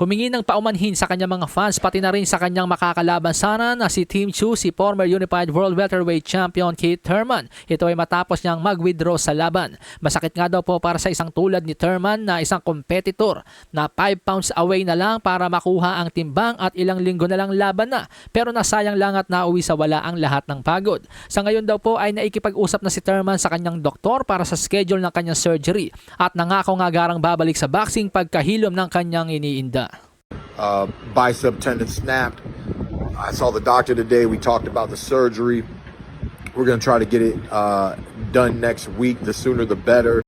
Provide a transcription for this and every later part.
Humingi ng paumanhin sa kanyang mga fans pati na rin sa kanyang makakalaban sana na si Team Chu, si former Unified World Welterweight Champion Keith Thurman. Ito ay matapos niyang mag-withdraw sa laban. Masakit nga daw po para sa isang tulad ni Thurman na isang competitor na 5 pounds away na lang para makuha ang timbang at ilang linggo na lang laban na. Pero nasayang lang at nauwi sa wala ang lahat ng pagod. Sa ngayon daw po ay naikipag-usap na si Thurman sa kanyang doktor para sa schedule ng kanyang surgery at nangako nga garang babalik sa boxing pagkahilom ng kanyang iniinda. Uh, bicep tendon snapped. I saw the doctor today. We talked about the surgery. We're going to try to get it uh, done next week. The sooner, the better.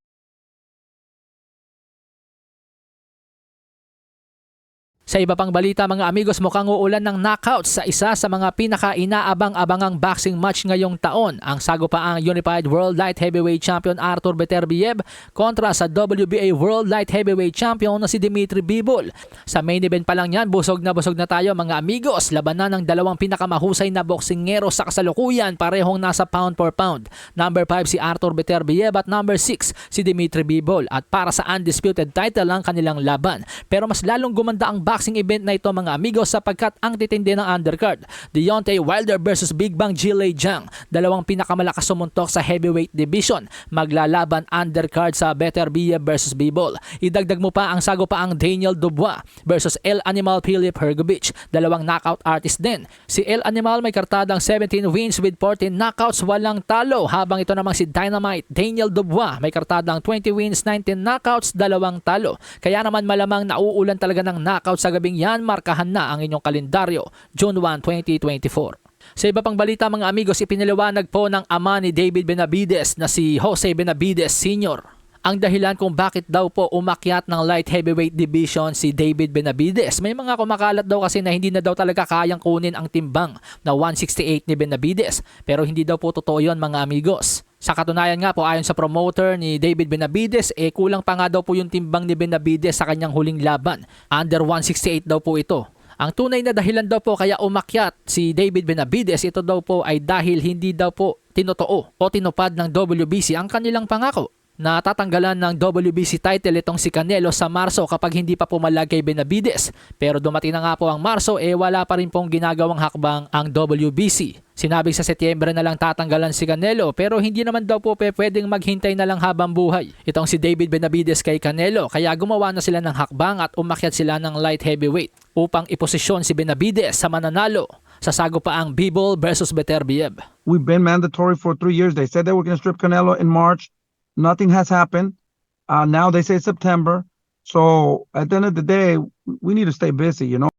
Sa iba pang balita mga amigos mukhang uulan ng knockout sa isa sa mga pinaka-inaabang-abangang boxing match ngayong taon. Ang sagupaang Unified World Light Heavyweight Champion Artur Beterbiev kontra sa WBA World Light Heavyweight Champion na si Dimitri Bivol. Sa main event pa lang yan, busog na busog na tayo mga amigos. Labanan ng dalawang pinakamahusay na boksingero sa kasalukuyan parehong nasa pound for pound. Number 5 si Artur Beterbiev at number 6 si Dimitri Bivol. At para sa undisputed title ang kanilang laban. Pero mas lalong gumanda ang boxing event na ito mga amigos sapagkat ang titindi ng undercard. Deontay Wilder versus Big Bang Jilay Jang. Dalawang pinakamalakas sumuntok sa heavyweight division. Maglalaban undercard sa Better Biev versus Bivol. Idagdag mo pa ang sago pa ang Daniel Dubois versus El Animal Philip Hergovich. Dalawang knockout artist din. Si El Animal may kartadang 17 wins with 14 knockouts walang talo. Habang ito namang si Dynamite Daniel Dubois may kartadang 20 wins 19 knockouts dalawang talo. Kaya naman malamang nauulan talaga ng knockout sa gabing yan, markahan na ang inyong kalendaryo, June 1, 2024. Sa iba pang balita mga amigos, ipinaliwanag po ng ama ni David Benavides na si Jose Benavides Sr. Ang dahilan kung bakit daw po umakyat ng light heavyweight division si David Benavides. May mga kumakalat daw kasi na hindi na daw talaga kayang kunin ang timbang na 168 ni Benavides. Pero hindi daw po totoo yon mga amigos. Sa katunayan nga po ayon sa promoter ni David Benavides, eh kulang pa nga daw po yung timbang ni Benavides sa kanyang huling laban. Under 168 daw po ito. Ang tunay na dahilan daw po kaya umakyat si David Benavides, ito daw po ay dahil hindi daw po tinotoo o tinupad ng WBC ang kanilang pangako na tatanggalan ng WBC title itong si Canelo sa Marso kapag hindi pa pumalag kay Benavides. Pero dumating na nga po ang Marso eh wala pa rin pong ginagawang hakbang ang WBC. Sinabing sa Setyembre na lang tatanggalan si Canelo pero hindi naman daw po pwedeng maghintay na lang habang buhay. Itong si David Benavides kay Canelo kaya gumawa na sila ng hakbang at umakyat sila ng light heavyweight upang iposisyon si Benavides sa mananalo sa sagupaang Bivol versus Beterbiev. We've been mandatory for three years. They said they were going to strip Canelo in March. Nothing has happened. Uh, now they say September. So at the end of the day, we need to stay busy, you know.